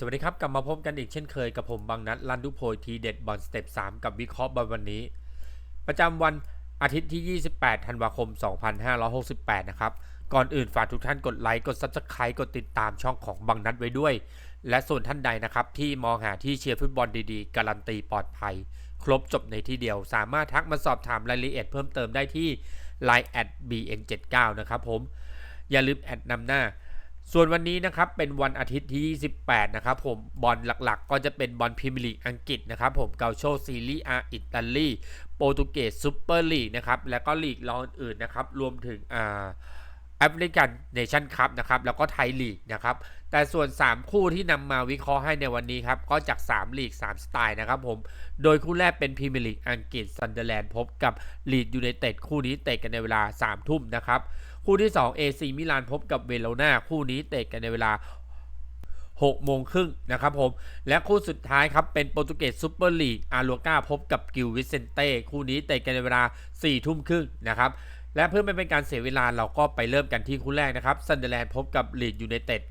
สวัสดีครับ กลับมาพบกันอีกเช่นเคยกับผมบางนัดลันดุโพยทีเด็ดบอลสเต็ป3กับวิเคราะห์บอลวันนี้ ประจำวันอาทิตย์ที่ 28 ธันวาคม 2568 นะครับ ก่อนอื่นฝากทุกท่านกดไลค์ กด Subscribe กดติดตามช่องของบางนัดไว้ด้วย และส่วนท่านใดนะครับ ที่มองหาที่เชียร์ฟุตบอลดีๆ การันตีปลอดภัย ครบจบในที่เดียว สามารถทักมาสอบถามรายละเอียดเพิ่มเติมได้ที่ Line at bn79 นะครับผมอย่าลืมแอดนำหน้า ส่วนวันนี้นะครับเป็นวันอาทิตย์ที่ 28 นะครับผมบอลหลักๆ ก็จะเป็นบอลพรีเมียร์ลีกอังกฤษนะครับผมเกาโชซีรีอาอิตาลีโปรตุเกสซูเปอร์ลีกนะครับแล้วก็ลีกรองอื่นนะครับรวมถึงอ่าแอฟริกันเนชั่นคัพนะครับแล้วก็ไทยลีกนะครับแต่ส่วน 3 คู่ที่นำมาวิเคราะห์ให้ในวันนี้ครับก็จาก 3 ลีก 3 สไตล์นะครับผมโดยคู่แรกเป็นพรีเมียร์ลีกอังกฤษซันเดอร์แลนด์พบกับลีดยูไนเต็ดคู่นี้เตะกันในเวลา 3 ทุ่มนะครับ คู่ที่2 AC มิลานพบกับเวโรนาคู่นี้เตะกันในเวลา6โมงครึ่งนะครับผม และคู่สุดท้ายครับ เป็นโปรตุเกสซูเปอร์ลีกอารัวกาพบกับกิลวิเซนเต้คู่นี้เตะกันในเวลา 4 ทุ่มครึ่งนะครับและเพื่อไม่เป็นการเสียเวลาเราก็ไปเริ่มกันที่คู่แรกนะครับซันเดอร์แลนด์พบกับลีดยูไนเต็ด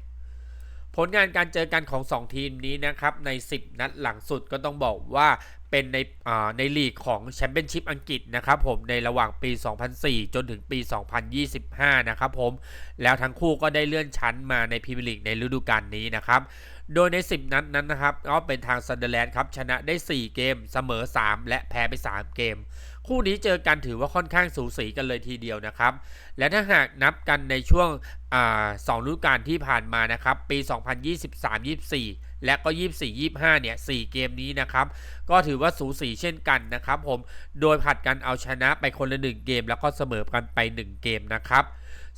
ผลงานการเจอกันของ 2 ทีมนี้นะครับใน 10 นัดหลังสุดก็ต้องบอกว่าเป็นในในลีกของแชมเปี้ยนชิพอังกฤษนะครับผมในระหว่างปี 2004 จนถึงปี 2025 นะครับผมแล้วทั้งคู่ก็ได้เลื่อนชั้นมาในพรีเมียร์ลีกในฤดูกาลนี้นะครับโดยใน 10 นัดนั้นนะครับก็เป็นทางซันเดอร์แลนด์ครับชนะได้ 4 เกมเสมอ 3 และแพ้ไป 3 เกม คู่นี้เจอกันถือว่าค่อนข้างสูสีกันเลยทีเดียวนะครับ และถ้าหากนับกันในช่วงสองฤดูกาลที่ผ่านมานะครับ ปี 2023-24 และก็ 24-25 เนี่ย 4 เกมนี้นะครับ ก็ถือว่าสูสีเช่นกันนะครับผม โดยผัดกันเอาชนะไปคนละ 1 เกม แล้วก็เสมอกันไป 1 เกมนะครับ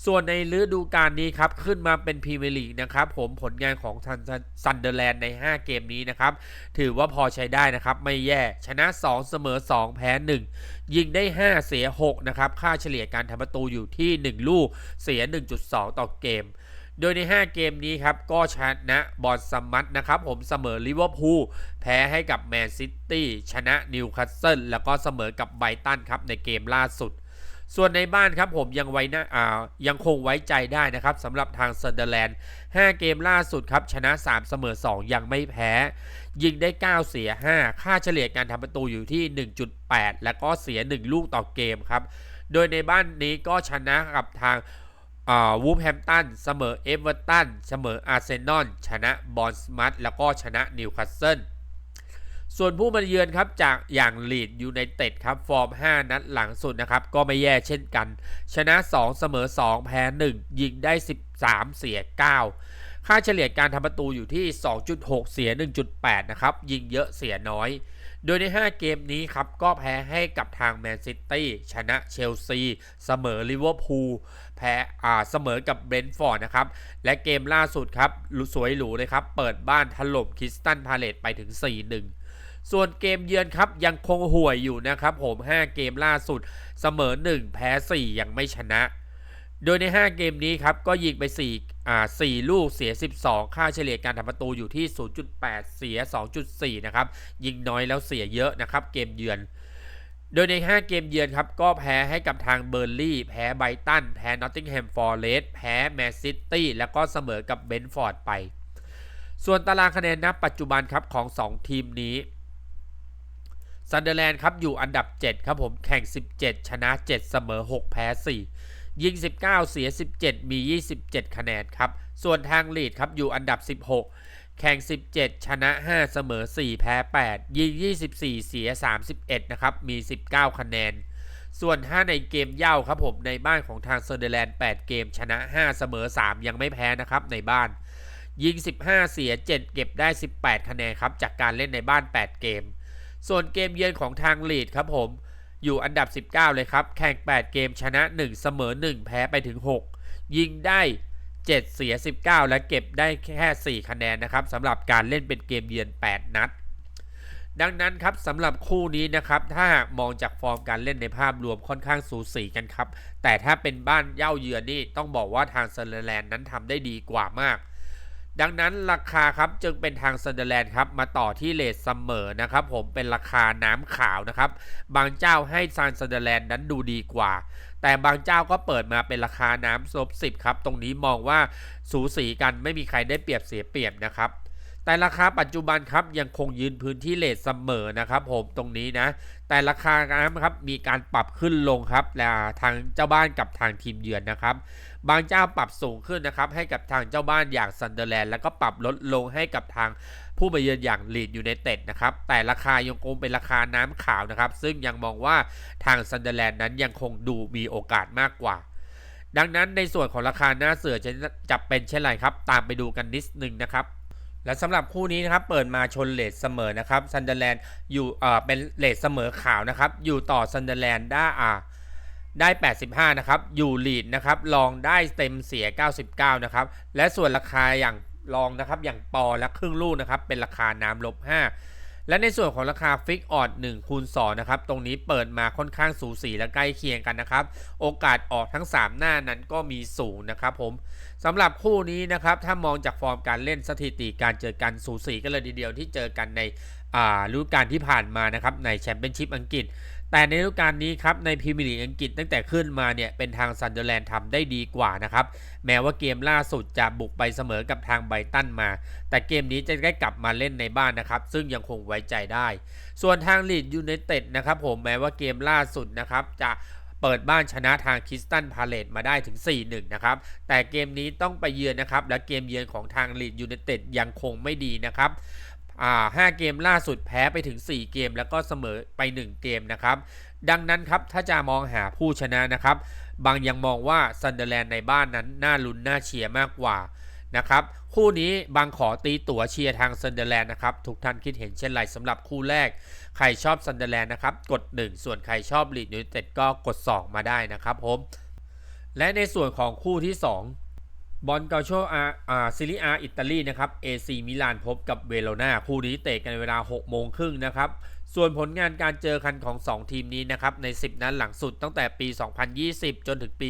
ส่วนในฤดูกาลนี้ครับขึ้นมาเป็นพรีเมียร์ลีกนะครับผมผลงานของซันเดอร์แลนด์ใน 5 เกมนี้นะครับถือว่าพอใช้ได้นะครับไม่แย่ชนะ 2 เสมอ 2 แพ้ 1 ยิงได้ 5 เสีย 6 นะครับค่าเฉลี่ยการทำประตูอยู่ที่ 1 ลูกเสีย 1.2 ต่อเกม โดยใน 5 เกมนี้ครับก็ชนะบอลสมัตนะครับผมเสมอลิเวอร์พูลแพ้ให้กับแมนซิตี้ชนะนิวคาสเซิลแล้วก็เสมอกับไบตันครับในเกมล่าสุด ส่วนในบ้านครับผมยังไว้นะอ่ายังคงไว้ใจได้นะครับสำหรับทางเซนเดอร์แลนด์5เกมล่าสุดครับ ชนะ 3 เสมอ 2 ยังไม่แพ้ ยิงได้ 9 เสีย 5 ค่าเฉลี่ยการทำประตูอยู่ที่ 1.8 แล้วก็เสีย 1 ลูกต่อเกมครับ โดยในบ้านนี้ก็ชนะกับทางวูฟแฮมตันเสมอเอเวอร์ตันเสมออาร์เซนอลชนะบอลสมัตแล้วก็ชนะนิวคาสเซิล ส่วนผู้มาเยือนครับจากอย่างลีดยูไนเต็ดครับฟอร์ม 5 นัดหลังสุดนะครับ ก็ไม่แย่เช่นกัน ชนะ 2 เสมอ 2 แพ้ 1 ยิงได้ 13 เสีย 9 ค่าเฉลี่ยการทำประตูอยู่ที่ 2.6 เสีย 1.8 นะครับ ยิงเยอะเสียน้อย โดยใน 5 เกมนี้ครับ ก็แพ้ให้กับทางแมนซิตี้ชนะเชลซี เสมอลิเวอร์พูลแพ้อ่าเสมอกับเบรนท์ฟอร์ดนะครับ และเกมล่าสุดครับสวยหรูเลยครับ เปิดบ้านถล่มคริสตันพาเลตไปถึง 4-1 ส่วนเกมเยือนครับยังคงห่วยอยู่นะครับผม 5 เกมล่าสุดเสมอ 1 แพ้ 4 ยังไม่ชนะ โดยใน 5 เกมนี้ครับ ก็ยิงไป4อ่า4ลูกเสีย 12 ค่าเฉลี่ยการทำประตูอยู่ที่ 0.8 เสีย 2.4 นะครับ ยิงน้อยแล้วเสียเยอะนะครับ เกมเยือน โดยใน 5 เกมเยือนครับ ก็แพ้ให้กับทางเบอร์ลี่ แพ้ไบตัน แพ้นอตติงแฮมฟอร์เรสต์แพ้แมนซิตี้ แล้วก็เสมอกับเบนฟอร์ดไป ส่วนตารางคะแนนณปัจจุบันครับของ 2 ทีมนี้ ซันเดอร์แลนด์ครับอยู่อันดับ 7 ครับผมแข่ง 17 ชนะ 7 เสมอ 6 แพ้ 4 ยิง 19 เสีย 17 มี 27 คะแนนครับ ส่วนทางลีดครับอยู่อันดับ 16 แข่ง 17 ชนะ 5 เสมอ 4 แพ้ 8 ยิง 24 เสีย 31 นะครับ มี 19 คะแนน ส่วนถ้าในเกมเย่าครับผมในบ้านของทางเซอร์เดอร์แลนด์ 8 เกม ชนะ 5 เสมอ 3 ยังไม่แพ้นะครับในบ้านยิง 15 เสีย 7 เก็บได้ 18 คะแนนครับจากการเล่นในบ้าน 8 เกม ส่วนเกมเยือนของทางลีดครับผมอยู่อันดับ 19 เลยครับ แข่ง 8 เกมชนะ 1 เสมอ 1 แพ้ไปถึง 6 ยิงได้ 7 เสีย 19 และเก็บได้แค่ 4 คะแนนนะครับสำหรับการเล่นเป็นเกมเยือน 8 นัด ดังนั้นครับสำหรับคู่นี้นะครับ ถ้ามองจากฟอร์มการเล่นในภาพรวมค่อนข้างสูสีกันครับ แต่ถ้าเป็นบ้านเย่าเยือนนี่ต้องบอกว่าทางเซอร์แลนด์นั้นทำได้ดีกว่ามาก ดังนั้นราคาครับจึงเป็นทางเซนเดอร์แลนด์ครับมาต่อที่เลทเสมอนะครับผมเป็นราคาน้ำขาวนะครับ บางเจ้าให้ซานเซนเดอร์แลนด์นั้นดูดีกว่า แต่บางเจ้าก็เปิดมาเป็นราคาน้ำซบสิบครับ ตรงนี้มองว่าสูสีกันไม่มีใครได้เปรียบเสียเปรียบนะครับแต่ราคาปัจจุบันครับยังคงยืนพื้นที่เลทเสมอนะครับผมตรงนี้นะ แต่ราคานะครับมีการปรับขึ้นลงครับและทางเจ้าบ้านกับทางทีมเยือนนะครับ บางเจ้าปรับสูงขึ้นนะครับให้กับทางเจ้าบ้านอย่างซันเดอร์แลนด์แล้วก็ปรับลดลงให้กับทางผู้มาเยือนอย่างลีดอยูไนเต็ดนะครับ แต่ราคายังคงเป็นราคาน้ำขาวนะครับ ซึ่งยังมองว่าทางซันเดอร์แลนด์นั้นยังคงดูมีโอกาสมากกว่า ดังนั้นในส่วนของราคาหน้าเสือจะจะเป็นเช่นไรครับ ตามไปดูกันนิดนึงนะครับและสำหรับคู่นี้นะครับเปิดมาชนเลทเสมอนะครับซันเดอร์แลนด์อยู่เอ่อเป็นเลทเสมอขาวนะครับอยู่ต่อซันเดอร์แลนด์ได้อ่า ได้ 85 นะครับ อยู่ลีดนะครับ ลองได้เต็มเสีย 99 นะครับ และส่วนราคาอย่างลองนะครับ อย่างปอและครึ่งลูกนะครับ เป็นราคาน้ำลบ 5 และในส่วนของราคาฟิกออด1คูณ2นะครับ ตรงนี้เปิดมาค่อนข้างสูสีและใกล้เคียงกันนะครับ โอกาสออกทั้ง 3 หน้านั้นก็มีสูงนะครับผมสำหรับคู่นี้นะครับ ถ้ามองจากฟอร์มการเล่นสถิติการเจอกันสูสีกันเลยทีเดียวที่เจอกันใน ฤดูกาลที่ผ่านมานะครับในแชมเปี้ยนชิพอังกฤษ แต่ในฤดูกาลนี้ครับในพรีเมียร์ลีกอังกฤษตั้งแต่ขึ้นมาเนี่ยเป็นทางซันเดอร์แลนด์ทำได้ดีกว่านะครับแม้ว่าเกมล่าสุดจะบุกไปเสมอกับทางไบรตันมา แต่เกมนี้จะได้กลับมาเล่นในบ้านนะครับซึ่งยังคงไว้ใจได้ ส่วนทางลีดยูไนเต็ดนะครับผมแม้ว่าเกมล่าสุดนะครับจะเปิดบ้านชนะทางคิสตันพาเลตมาได้ถึง 4-1 นะครับ แต่เกมนี้ต้องไปเยือนนะครับ และเกมเยือนของทางลีดยูไนเต็ดยังคงไม่ดีนะครับ อ่า5เกมล่าสุดแพ้ไปถึง 4 เกมแล้วก็เสมอไป 1 เกมนะครับ ดังนั้นครับถ้าจะมองหาผู้ชนะนะครับ บางยังมองว่าซันเดอร์แลนด์ในบ้านนั้นน่าลุ้นน่าเชียร์มากกว่านะครับคู่นี้บางขอตีตั๋วเชียร์ทางซันเดอร์แลนด์นะครับทุกท่านคิดเห็นเช่นไรสำหรับคู่แรก ใครชอบซันเดอร์แลนด์นะครับกด 1 ส่วนใครชอบลีดยูไนเต็ดก็กด 2 มาได้นะครับผมและในส่วนของคู่ที่ 2 บอลเกาโชอาอ่าซิลิอาอิตาลีนะครับเอซีมิลานพบกับเวโรนาคู่นี้เตะกันเวลา 6 โมงครึ่งนะครับ ส่วนผลงานการเจอกันของ 2 ทีมนี้นะครับ ใน 10 นัดหลังสุดตั้งแต่ปี 2020 จนถึงปี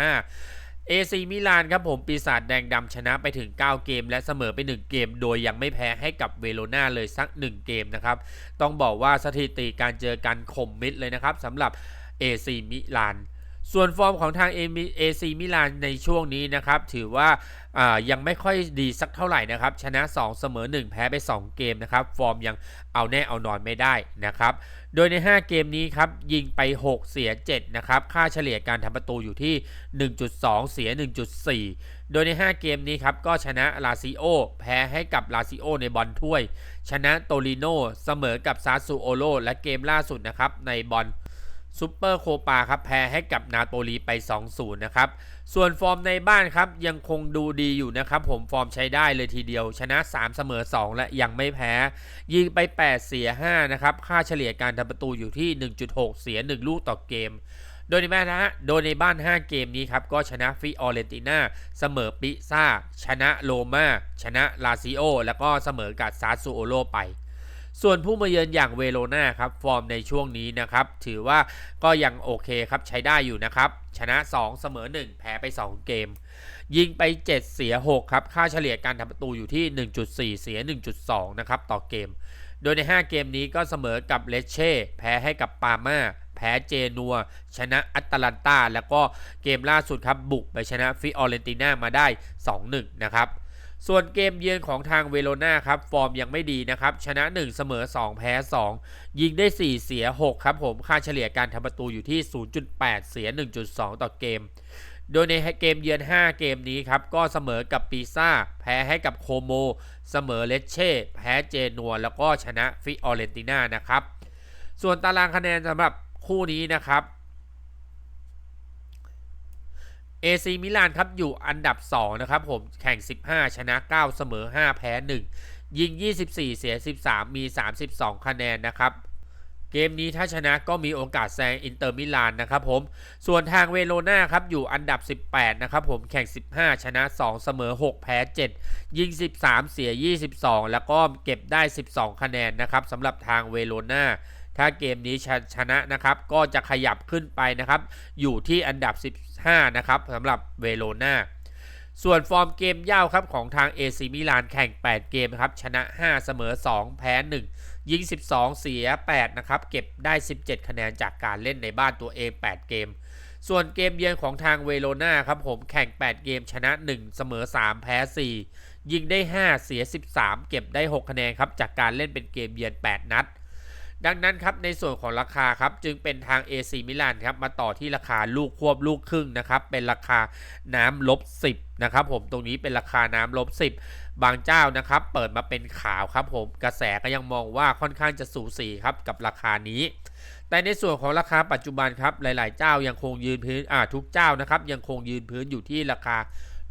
2025เอซีมิลานครับผมปีศาจแดงดำชนะไปถึง 9 เกม และเสมอไป 1 เกม โดยยังไม่แพ้ให้กับเวโรนาเลยสัก 1 เกมนะครับ ต้องบอกว่าสถิติการเจอกันคมมิดเลยนะครับสำหรับ AC มิลาน ส่วนฟอร์มของทาง AC มิลานในช่วงนี้นะครับ ถือว่ายังไม่ค่อยดีสักเท่าไหร่นะครับ ชนะ 2 เสมอ 1 แพ้ไป 2 เกมนะครับ ฟอร์มยังเอาแน่เอานอนไม่ได้นะครับ โดยใน 5 เกมนี้ครับ ยิงไป 6 เสีย 7 นะครับ ค่าเฉลี่ยการทำประตูอยู่ที่ 1.2 เสีย 1.4 โดยใน 5 เกมนี้ครับ ก็ชนะลาซิโอ แพ้ให้กับลาซิโอในบอลถ้วย ชนะโตลิโนเสมอกับซาซูโอโลและเกมล่าสุดนะครับในบอล ซูเปอร์โคปาครับแพ้ให้กับนาโปลีไป 2-0 นะครับ ส่วนฟอร์มในบ้านครับยังคงดูดีอยู่นะครับ ผมฟอร์มใช้ได้เลยทีเดียว ชนะ 3 เสมอ 2 และยังไม่แพ้ ยิงไป 8 เสีย 5 นะครับ ค่าเฉลี่ยการทำประตูอยู่ที่ 1.6 เสีย 1 ลูกต่อเกม โดยในบ้านนะฮะโดยในบ้าน 5 เกมนี้ครับ ก็ชนะฟิออเรนติน่า เสมอปิซ่า ชนะโรมาชนะลาซิโอ แล้วก็เสมอกับซาซูโอโลไป ส่วนผู้มาเยือนอย่างเวโรนาครับฟอร์มในช่วงนี้นะครับถือว่าก็ยังโอเคครับใช้ได้อยู่นะครับชนะ 2 เสมอ 1 แพ้ไป 2 เกม ยิงไป 7 เสีย 6 ครับ ค่าเฉลี่ยการทำประตูอยู่ที่ 1.4 เสีย 1.2 นะครับ ต่อเกม โดยใน 5 เกมนี้ก็เสมอกับเลเช่ แพ้ให้กับปาม่า แพ้เจนัว ชนะอัตแลนตา แล้วก็เกมล่าสุดครับ บุกไปชนะฟิออเรนติน่ามาได้ 2-1 นะครับ ส่วนเกมเยือนของทางเวโรนาครับ ฟอร์มยังไม่ดีนะครับ ชนะ 1 เสมอ 2 แพ้ 2 ยิงได้ 4 เสีย 6 ครับผม ค่าเฉลี่ยการทำประตูอยู่ที่ 0.8 เสีย 1.2 ต่อเกม โดยในเกมเยือน 5 เกมนี้ครับ ก็เสมอกับปีซ่า แพ้ให้กับโคโม เสมอเลเช่ แพ้เจนัว แล้วก็ชนะฟิออเรนติน่านะครับ ส่วนตารางคะแนนสำหรับคู่นี้นะครับ เอซีมิลานครับอยู่อันดับ 2 นะครับผมแข่ง 15 ชนะ 9 เสมอ 5 แพ้ 1 ยิง 24 เสีย 13 มี 32 คะแนนนะครับเกมนี้ถ้าชนะก็มีโอกาสแซงอินเตอร์มิลานนะครับผม ส่วนทางเวโรนาครับอยู่อันดับ 18 นะครับผมแข่ง 15 ชนะ 2 เสมอ 6 แพ้ 7 ยิง 13 เสีย 22 แล้วก็เก็บได้ 12 คะแนนนะครับสำหรับทางเวโรนาถ้าเกมนี้ชชนะนะครับก็จะขยับขึ้นไปนะครับอยู่ที่อันดับ 5 นะครับสำหรับเวโรนาส่วนฟอร์มเกมย่าวครับของทางเอซิมิลานแข่ง 8 เกมครับชนะ 5 เสมอ 2 แพ้ 1 ยิง 12 เสีย 8 นะครับ เก็บได้ 17 คะแนนจากการเล่นในบ้านตัวเอง 8 เกม ส่วนเกมเยือนของทางเวโรนาครับผมแข่ง 8 เกมชนะ 1 เสมอ 3 แพ้ 4 ยิงได้ 5 เสีย 13 เก็บได้ 6 คะแนนครับจากการเล่นเป็นเกมเยือน 8 นัด ดังนั้นครับในส่วนของราคาครับจึงเป็นทาง AC มิลานครับมาต่อที่ราคาลูกควบลูกครึ่งนะครับเป็นราคาน้ำลบ 10นะครับผมตรงนี้เป็นราคาน้ำลบ 10 บางเจ้านะครับเปิดมาเป็นขาวครับผมกระแสก็ยังมองว่าค่อนข้างจะสูสีครับกับราคานี้ แต่ในส่วนของราคาปัจจุบันครับหลาย ๆ เจ้ายังคงยืนพื้นอ่าทุกเจ้านะครับยังคงยืนพื้นอยู่ที่ราคา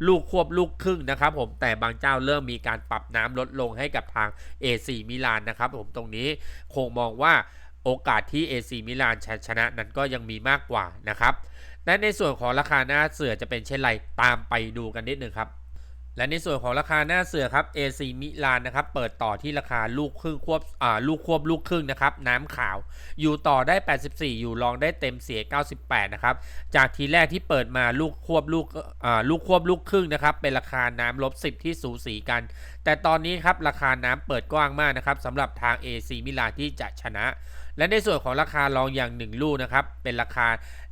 ลูกควบลูกครึ่งนะครับผมแต่บางเจ้าเริ่มมีการปรับน้ำลดลงให้กับทาง AC มิลานนะครับผมตรงนี้คงมองว่าโอกาสที่ AC มิลานชนะนั้นก็ยังมีมากกว่านะครับและในส่วนของราคาหน้าเสือจะเป็นเช่นไรตามไปดูกันนิดนึงครับ และในส่วนของราคาหน้าเสือครับ AC มิลานนะครับ เปิดต่อที่ราคาลูกครึ่งควบอ่าลูกควบลูกครึ่งนะครับ น้ำขาว อยู่ต่อได้ 84 อยู่รองได้เต็มเสีย 98 นะครับ จากทีแรกที่เปิดมาลูกควบลูกอ่าลูกควบลูกครึ่งนะครับ เป็นราคาน้ำลบ 10 ที่สูสีกัน แต่ตอนนี้ครับราคาน้ำเปิดกว้างมากนะครับสำหรับทาง AC มิลานที่จะชนะและในส่วนของราคารองอย่าง 1 ลูกนะครับ เป็นราคา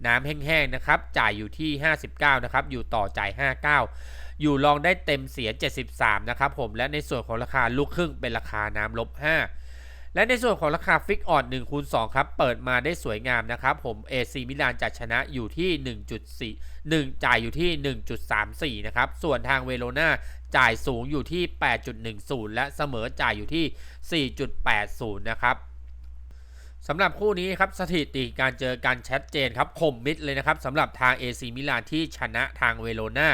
น้ำแห้งๆนะครับ จ่ายอยู่ที่ 59 นะครับ อยู่ต่อจ่าย 59 อยู่รองได้เต็มเสีย 73 นะครับผม และในส่วนของราคาลูกครึ่งเป็นราคาน้ำลบ 5 และในส่วนของราคาฟิกออด1คูณ2ครับ เปิดมาได้สวยงามนะครับผม AC มิลานจะชนะอยู่ที่ 1.4 1 จ่ายอยู่ที่ 1.34 นะครับ ส่วนทางเวโรนาจ่ายสูงอยู่ที่ 8.10 และเสมอจ่ายอยู่ที่ 4.80 นะครับ สำหรับคู่นี้ครับสถิติการเจอกันชัดเจนครับคมมิดเลยนะครับสำหรับทาง AC มิลานที่ชนะทางเวโรนา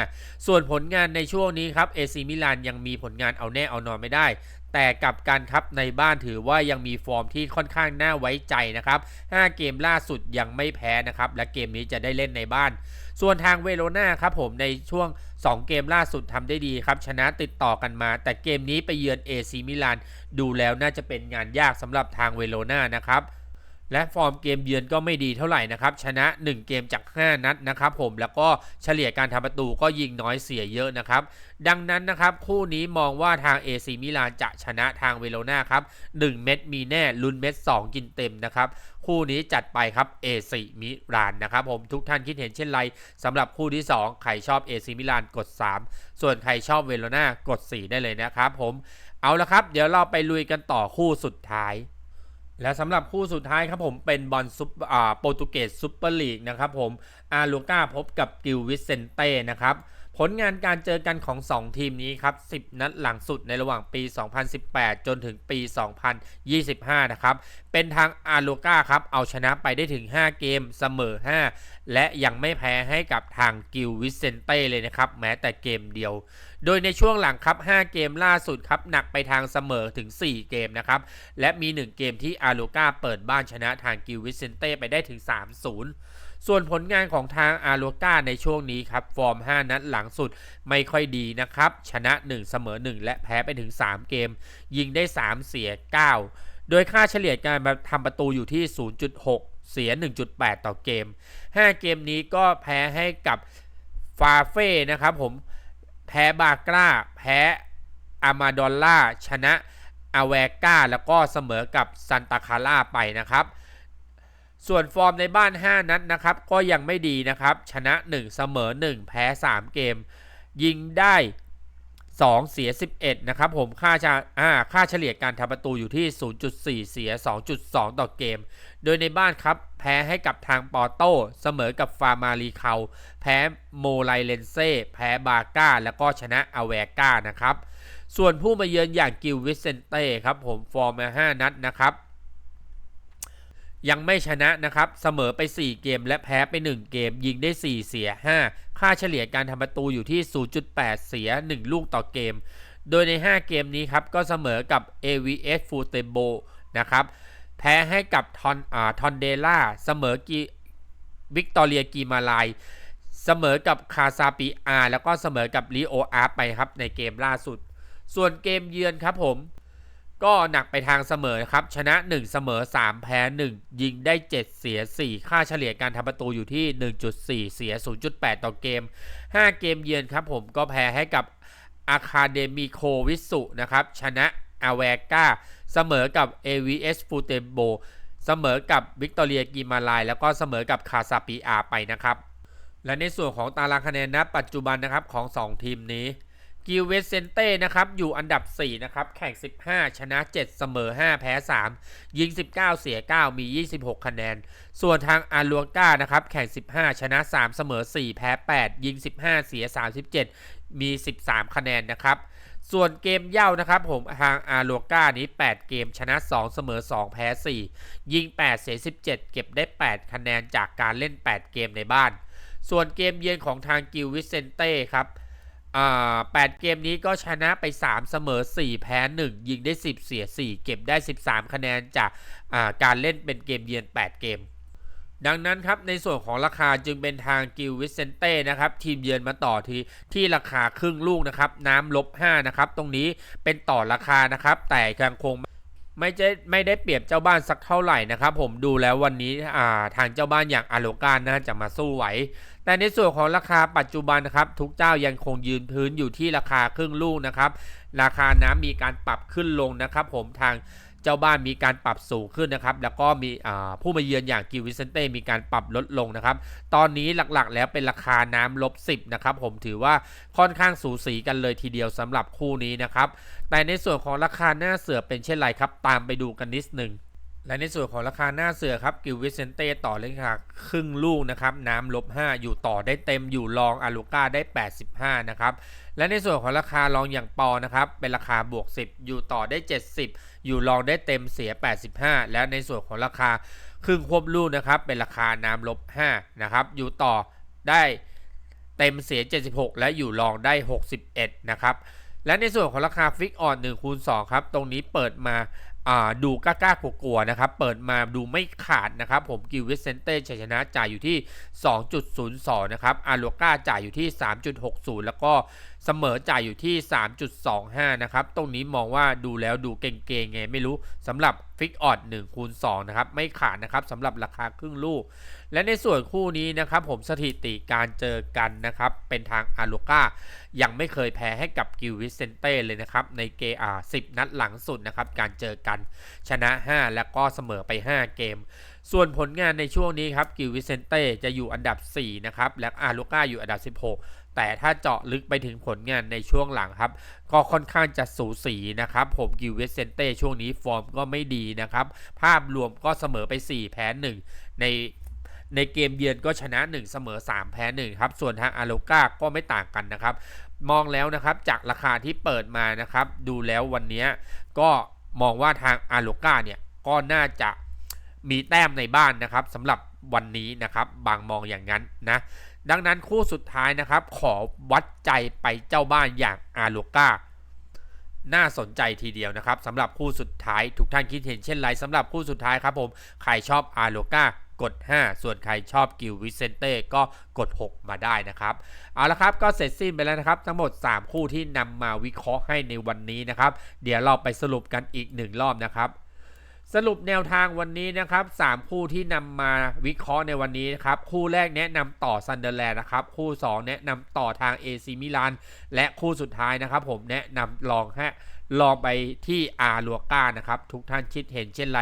ส่วนผลงานในช่วงนี้ครับ AC มิลานยังมีผลงานเอาแน่เอานอนไม่ได้ แต่กลับกันครับในบ้านถือว่ายังมีฟอร์มที่ค่อนข้างน่าไว้ใจนะครับ 5 เกมล่าสุดยังไม่แพ้นะครับและเกมนี้จะได้เล่นในบ้าน ส่วนทางเวโรนาครับผมในช่วง 2 เกมล่าสุดทำได้ดีครับ ชนะติดต่อกันมา แต่เกมนี้ไปเยือน AC มิลานดูแล้วน่าจะเป็นงานยากสำหรับทางเวโรนานะครับ และฟอร์มเกมเยือนก็ไม่ดีเท่าไหร่นะครับ ชนะ 1 เกมจาก 5 นัดนะครับผมแล้วก็เฉลี่ยการทำประตูก็ยิงน้อยเสียเยอะนะครับ ดังนั้นนะครับ คู่นี้มองว่าทาง AC มิลานจะชนะทางเวโรนาครับ 1 เม็ดมีแน่ลุ้นเม็ด 2 กินเต็มนะครับ คู่นี้จัดไปครับ AC มิลานนะครับผมทุกท่านคิดเห็นเช่นไรสำหรับคู่ที่ 2 ใครชอบ AC มิลานกด 3 ส่วนใครชอบเวโรนากด 4 ได้เลยนะครับผมเอาละครับ เดี๋ยวเราไปลุยกันต่อคู่สุดท้าย และสำหรับคู่สุดท้ายครับผมเป็นบอลซุปอ่าโปรตุเกสซุปเปอร์ลีกนะครับผมอาลูก้าพบกับกิลวิสเซนเต้นะครับ ผลงานการเจอกันของ 2 ทีมนี้ครับ 10 นัดหลังสุดในระหว่างปี 2018 จนถึงปี 2025 นะครับ เป็นทางอาลูก้าครับ เอาชนะไปได้ถึง 5 เกมเสมอ 5 และยังไม่แพ้ให้กับทางกิลวิเซนเต้เลยนะครับ แม้แต่เกมเดียว โดยในช่วงหลังครับ 5 เกมล่าสุดครับ หนักไปทางเสมอถึง 4 เกมนะครับ และมี 1 เกมที่อาลูก้าเปิดบ้านชนะทางกิลวิเซนเต้ไปได้ถึง 3-0 ส่วนผลงานของทางอาลูก้าในช่วงนี้ครับ ฟอร์ม 5 นัดหลังสุดไม่ค่อยดีนะครับ ชนะ 1 เสมอ 1 และแพ้ไปถึง 3 เกม ยิงได้ 3 เสีย 9 โดยค่าเฉลี่ยการทำประตูอยู่ที่ 0.6 เสีย 1.8 ต่อเกม 5 เกมนี้ก็แพ้ให้กับฟาเฟ่นะครับผม แพ้บากราแพ้อามาดอลล่า ชนะอาแวก้า แล้วก็เสมอกับซันตาคาร่าไปนะครับ ส่วนฟอร์มในบ้าน 5 นัดนะครับ ก็ยังไม่ดีนะครับ ชนะ 1 เสมอ 1 แพ้ 3 เกม ยิงได้ 2 เสีย 11 นะครับ ผมค่าชาอ่าค่าเฉลี่ยการทำประตูอยู่ที่ 0.4 เสีย 2.2 ต่อเกม โดยในบ้านครับ แพ้ให้กับทางปอโต้เสมอกับฟาร์มารีเคาแพ้โมไลเลนเซ่แพ้บาก้า แล้วก็ชนะอเวก้านะครับ ส่วนผู้มาเยือนอย่างกิลวิสเซนเต้ครับผมฟอร์มมา 5 นัดนะครับ ยังไม่ชนะนะครับ เสมอไป 4 เกมและแพ้ไป 1 เกม ยิงได้ 4 เสีย 5 ค่าเฉลี่ยการทำประตูอยู่ที่ 0.8 เสีย 1 ลูกต่อเกม โดยใน 5 เกมนี้ครับ ก็เสมอกับ AVS f u t e b o นะครับ แพ้ให้กับทอนอ่าทอนเดล่า เสมอกีวิกตอเรียกีมาลาย เสมอกับคาซาปิอา แล้วก็เสมอกับลีโออาร์ไปครับในเกมล่าสุด ส่วนเกมเยือนครับผม ก็หนักไปทางเสมอครับ ชนะ 1 เสมอ 3 แพ้ 1 ยิงได้ 7 เสีย 4 ค่าเฉลี่ยการทำประตูอยู่ที่ 1.4 เสีย 0.8 ต่อเกม 5 เกมเยือนครับผมก็แพ้ให้กับอาคาเดมิโควิสุนะครับ ชนะอาแวก้า เสมอกับ AVS f u t e b o เสมอกับวิกตอเรียกิมาลาย แล้วก็เสมอกับคาซาปิอาไปนะครับ และในส่วนของตารางคะแนนณปัจจุบันนะครับของ 2 ทีมนี้ กิลเวสเซนเต้นะครับอยู่อันดับ 4 นะครับ แข่ง 15 ชนะ 7 เสมอ 5 แพ้ 3 ยิง 19 เสีย 9 มี 26 คะแนน ส่วนทางอาลัวก้านะครับ แข่ง 15 ชนะ 3 เสมอ 4 แพ้ 8 ยิง 15 เสีย 37 มี 13 คะแนนนะครับส่วนเกมเย่านะครับผมทางอาโลก้านี้ 8 เกมชนะ 2 เสมอ 2 แพ้ 4 ยิง 8 เสีย 17 เก็บได้ 8 คะแนนจากการเล่น 8 เกมในบ้าน ส่วนเกมเยือนของทางกิลวิเซนเต้ครับ อ่า8เกมนี้ก็ชนะไป 3 เสมอ 4 แพ้ 1 ยิงได้ 10 เสีย 4 เก็บได้ 13 คะแนนจากอ่าการเล่นเป็นเกมเยือน 8 เกม ดังนั้นครับในส่วนของราคาจึงเป็นทางกิลวิเซนเต้นะครับทีมเยือนมาต่อที่ที่ราคาครึ่งลูกนะครับน้ำลบ5นะครับตรงนี้เป็นต่อราคานะครับแต่ยังคง ไม่ได้ไม่ได้เปรียบเจ้าบ้านสักเท่าไหร่นะครับ ผมดูแล้ววันนี้อ่าทางเจ้าบ้านอย่างอาโลกาน่าจะมาสู้ไหว แต่ในส่วนของราคาปัจจุบันนะครับ ทุกเจ้ายังคงยืนพื้นอยู่ที่ราคาครึ่งลูกนะครับ ราคาน้ำมีการปรับขึ้นลงนะครับ ผมทาง เจ้าบ้านมีการปรับสูงขึ้นนะครับ แล้วก็มีผู้มาเยือนอย่างกิวิเซนเต้มีการปรับลดลงนะครับ ตอนนี้หลักๆ แล้วเป็นราคาน้ำลบ 10 นะครับ ผมถือว่าค่อนข้างสูสีกันเลยทีเดียวสำหรับคู่นี้นะครับ แต่ในส่วนของราคาหน้าเสือเป็นเช่นไรครับ ตามไปดูกันนิดหนึ่ง และในส่วนของราคาหน้าเสือครับกิลวิเซนเต้ต่อเลยค่ะครึ่งลูกนะครับน้ำลบ 5 อยู่ต่อได้เต็มอยู่รองอาลูก้าได้ 85 นะครับ และในส่วนของราคารองอย่างปอนะครับเป็นราคาบวก 10 อยู่ต่อได้ 70 อยู่รองได้เต็มเสีย 85 และในส่วนของราคาครึ่งควบลูกนะครับเป็นราคาน้ำลบ 5 นะครับอยู่ต่อได้เต็มเสีย 76 และอยู่รองได้ 61 นะครับและในส่วนของราคาฟิกออน1คูณ2ครับตรงนี้เปิดมา ดูกล้าๆกลัวๆนะครับ เปิดมาดูไม่ขาดนะครับ ผมกิววิสเซนเต้ชัยชนะจ่ายอยู่ที่ 2.02 นะครับอาโลกาจ่ายอยู่ที่ 3.60 แล้วก็ เสมอจ่ายอยู่ที่ 3.25 นะครับ ตรงนี้มองว่าดูแล้วดูเก่งๆไงไม่รู้สำหรับฟิกออด1คูณ2นะครับ ไม่ขาดนะครับสำหรับราคาครึ่งลูก และในส่วนคู่นี้นะครับ ผมสถิติการเจอกันนะครับ เป็นทางอาโลกายังไม่เคยแพ้ให้กับกิววิสเซนเต้เลยนะครับ ในเกอ่า10นัดหลังสุดนะครับ การเจอกันชนะ 5 แล้วก็เสมอไป 5 เกม ส่วนผลงานในช่วงนี้ครับกิววิเซนเต้จะอยู่อันดับ 4 นะครับ และอาลูก้าอยู่อันดับ 16 แต่ถ้าเจาะลึกไปถึงผลงานในช่วงหลังครับ ก็ค่อนข้างจะสูสีนะครับ ผมกิววิเซนเต้ช่วงนี้ฟอร์มก็ไม่ดีนะครับ ภาพรวมก็เสมอไป 4 แพ้1ในในเกมเยือนก็ชนะ 1 เสมอ 3 แพ้ 1 ครับ ส่วนทางอาโลกาก็ไม่ต่างกันนะครับ มองแล้วนะครับจากราคาที่เปิดมานะครับ ดูแล้ววันนี้ก็มองว่าทางอาโลกาเนี่ยก็น่าจะมีแต้มในบ้านนะครับสำหรับวันนี้นะครับ บางมองอย่างนั้นนะ ดังนั้นคู่สุดท้ายนะครับ ขอวัดใจไปเจ้าบ้านอย่างอาโลกาน่าสนใจทีเดียวนะครับสำหรับคู่สุดท้ายทุกท่านคิดเห็นเช่นไรสำหรับคู่สุดท้ายครับผม ใครชอบอาโลกากด 5 ส่วนใครชอบกิลวิเซนเต้ก็กด 6 มาได้นะครับ เอาละครับก็เสร็จสิ้นไปแล้วนะครับ ทั้งหมด 3 คู่ที่นำมาวิเคราะห์ให้ในวันนี้นะครับ เดี๋ยวเราไปสรุปกันอีก 1 รอบนะครับ สรุปแนวทางวันนี้นะครับ 3 คู่ที่นำมาวิเคราะห์ในวันนี้นะครับ คู่แรกแนะนำต่อซันเดอร์แลนด์นะครับ คู่ 2 แนะนำต่อทาง AC มิลาน และคู่สุดท้ายนะครับ ผมแนะนำลองฮะลองไปที่อาลัวก้านะครับ ทุกท่านคิดเห็นเช่นไร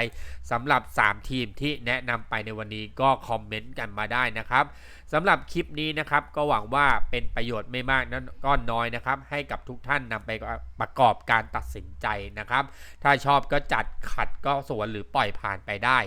สำหรับ 3 ทีมที่แนะนำไปในวันนี้ก็คอมเมนต์กันมาได้นะครับ สำหรับคลิปนี้นะครับ ก็หวังว่าเป็นประโยชน์ไม่มากนั้นก็น้อยนะครับ ให้กับทุกท่านนำไปประกอบการตัดสินใจนะครับ ถ้าชอบก็จัดขัดก็สวนหรือปล่อยผ่านไปได้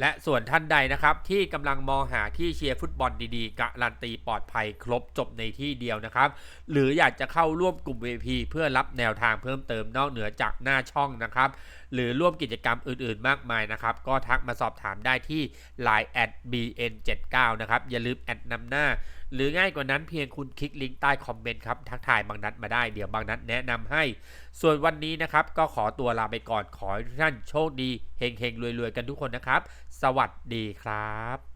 และส่วนท่านใดนะครับ ที่กำลังมองหาที่เชียร์ฟุตบอลดีๆการันตีปลอดภัยครบจบในที่เดียวนะครับ หรืออยากจะเข้าร่วมกลุ่ม VP เพื่อรับแนวทางเพิ่มเติมนอกเหนือจากหน้าช่องนะครับ หรือร่วมกิจกรรมอื่นๆ มากมายนะครับ ก็ทักมาสอบถามได้ที่ Line at bn79 นะครับ อย่าลืมแอดนำหน้า หรือง่ายกว่านั้นเพียงคุณคลิกลิงก์ใต้คอมเมนต์ครับ ทักทายบางนัดมาได้เดี๋ยวบางนัดแนะนำให้ ส่วนวันนี้นะครับ ก็ขอตัวลาไปก่อนขอให้ทุกท่านโชคดีเฮงๆรวยๆ กันทุกคนนะครับ สวัสดีครับ